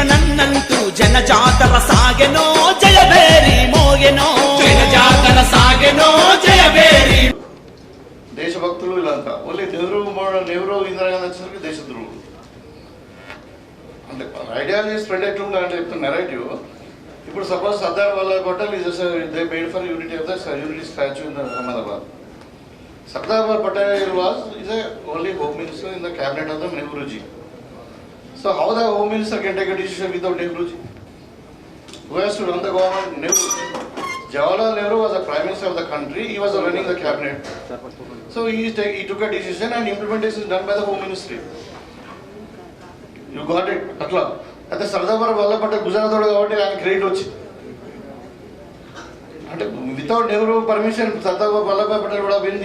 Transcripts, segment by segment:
ದೇವನನ್ನಂತೂ ಜನಜಾತರ ಸಾಗೆನೋ ಜಯಬೇರಿ ಮೋಗೆನೋ. ಜನಜಾತರ ಸಾಗೆನೋ ಜಯಬೇರಿ ದೇಶಭಕ್ತರು ಇಲ್ಲ ಅಂತ. ಒಳ್ಳೆ ನೆಹರು ನೆಹರು ಇಂದಿರಾ ಗಾಂಧಿ వచ్చేసరికి దేశద్రోహులు అంటే ఐడియాలజీ స్ప్రెడ్ ఎట్లుండే అంటే చెప్తున్న నెరేటివ్ ఇప్పుడు suppose Sardar Vallabhbhai Patel is the made for unity of the unity statue in Ahmedabad Sardar Patel was is only home minister in the cabinet of the Nehruji so how the home minister can take a decision without Nehruji who has to run the government Nehru Jawaharlal Nehru was the prime minister of the country he was running the cabinet so he, take, he took a decision and implementation is done by the home ministry you got it అట్లా అయితే సర్దార్ వల్లభాయ్ పటేల్ గుజరాత్ వాడు కాబట్టి ఆయన credit వచ్చింది అంటే without Nehru permission Sardar Vallabhbhai Patel కూడా win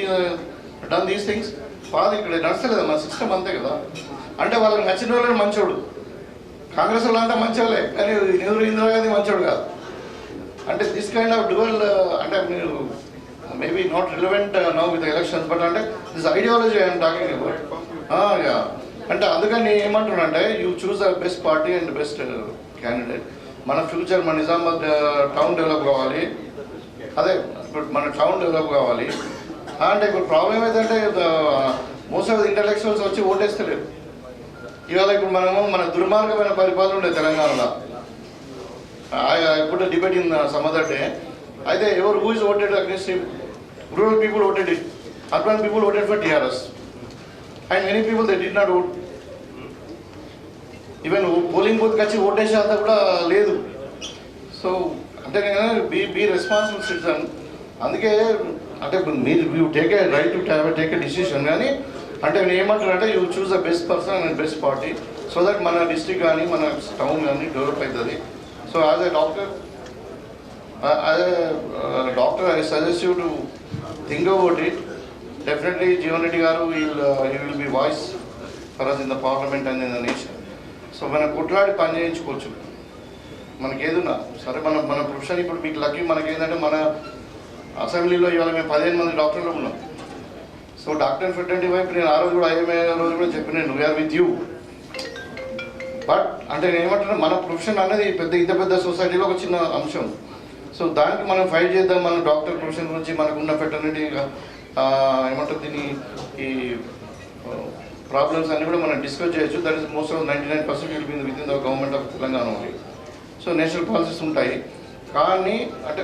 done these things బాగా ఇక్కడ నడుస్తలేదు మన సిస్టమ్ అంతే కదా. అంటే వాళ్ళకి నచ్చిన వాళ్ళని మంచోడు. కాంగ్రెస్ వాళ్ళంతా మంచోలే కానీ నెహ్రూ ఇందిరాగాంధీ మంచోడు కాదు. అంటే దిస్ కైండ్ ఆఫ్ డ్యువల్ అంటే మీరు maybe not relevant now with elections but అంటే this ideology I'm talking about yeah. అంటే అందుకని నేను ఏమంటున్నానంటే you choose the best party and best candidate మన ఫ్యూచర్ మన నిజామాబాద్ uh, టౌన్ డెవలప్ కావాలి. అదే ఇప్పుడు మన టౌన్ డెవలప్ కావాలి. అంటే ఇప్పుడు ప్రాబ్లం ఏంటంటే మోస్ట్ ఆఫ్ ది ఇంటలెక్చువల్స్ వచ్చి ఓటేస్తలేరు. ఇవాళ ఇప్పుడు మనము మన దుర్మార్గమైన పరిపాలన ఉండే తెలంగాణలో. ఇప్పుడు డిబేట్ ఇన్ సమ్ డే అయితే ఎవరు who is voted against rural people voted it urban people voted for TRS and many people they did not vote even polling బూత్కి వచ్చి ఓటేసే అంత కూడా లేదు. సో అంటే బీ బీ రెస్పాన్సిబుల్ సిటిజన్ అందుకే అంటే మీరు you take a right to take a decision కానీ అంటే నేను ఏమంటానంటే you choose the best person and best party so that మన డిస్ట్రిక్ట్ కానీ మన టౌన్ కానీ డెవలప్ అవుతుంది. So as a doctor as a doctor I suggest you to think about it definitely Jeevan Reddy garu will he will be voice for us in the parliament and in the nation so మనం కొట్లాడి పని చేయించుకోవచ్చు. మనకేదున్నా? సరే మన మన profession ఇప్పుడు మీకు lucky మనకి ఏంటంటే మన అసెంబ్లీలో ఇవాళ మేము పదిహేను మంది డాక్టర్లు ఉన్నాం. సో డాక్టర్ ఫిట్ వైపు నేను ఆ రోజు కూడా ఐఎంఏ రోజు కూడా చెప్పిన వీఆర్ విత్ యూ. బట్ అంటే నేను ఏమంటున్నా మన ప్రొఫెషన్ అనేది పెద్ద ఇంత పెద్ద సొసైటీలో ఒక చిన్న అంశం. సో దానికి మనం ఫైట్ చేద్దాం మన డాక్టర్ ప్రొఫెషన్ గురించి మనకున్న ఫెటర్నిటీ ఏమంటారు దీన్ని ఈ ప్రాబ్లమ్స్ అన్ని కూడా మనం డిస్కస్ చేయొచ్చు. That is most of ninety nine percent will be with in the government of Telangana only. So national policies ఉంటాయి. కానీ అంటే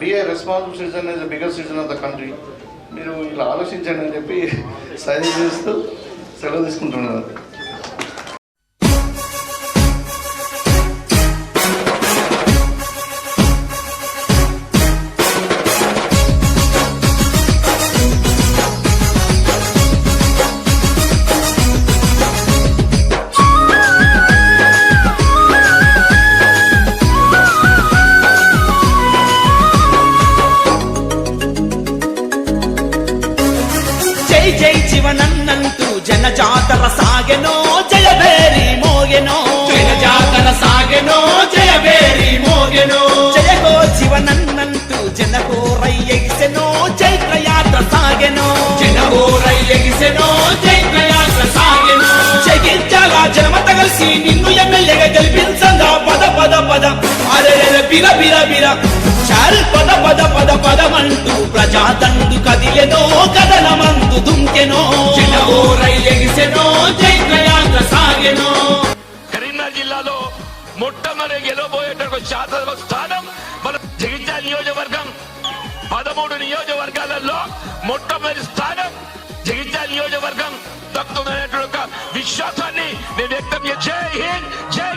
be a responsible citizen is the bigger citizen of the country మీరు ఇలా ఆలోచించండి అని చెప్పి suggest చేస్తూ సెలవు తీసుకుంటున్నాను. జై జై శివనన్నంటూ జన జాతర సాగెనో జయభేరి మోగెనో. జన జాతర సాగెనో జయవేరి మోగెనో. జయ హో శివనన్నంటూ జన ఎగిసెనో చైత్ర యాత్ర సాగెనో. జనగోరై ఎగిసెనో చైత్రయాత్ర సాగెనో. జగించాల జనమత కలిసి నిన్ను ఎమ్మెల్యేగా గెలిపించగా. పద పద పద. అరే బిర బిర బిర చాల్ పద పద పద పదమంటూ ప్రజాతండు కదిలెనో కదలమందు దుంకెనో జనగోరై ఎగిసెనో చైత్రయాత్ర సాగెనో. కరీంనగర్ జిల్లాలో మొట్టమొదటి గెలవబోయేటటువంటి శాసనసభ స్థానం మన జగిత్యాల నియోజకవర్గం. పదమూడు నియోజకవర్గాలలో మొట్టమొదటి స్థానం జగిత్యాల నియోజకవర్గం. దక్కుతున్నటువంటి విశ్వాసాన్ని నేను వ్యక్తం చేయ జై హింద్ జై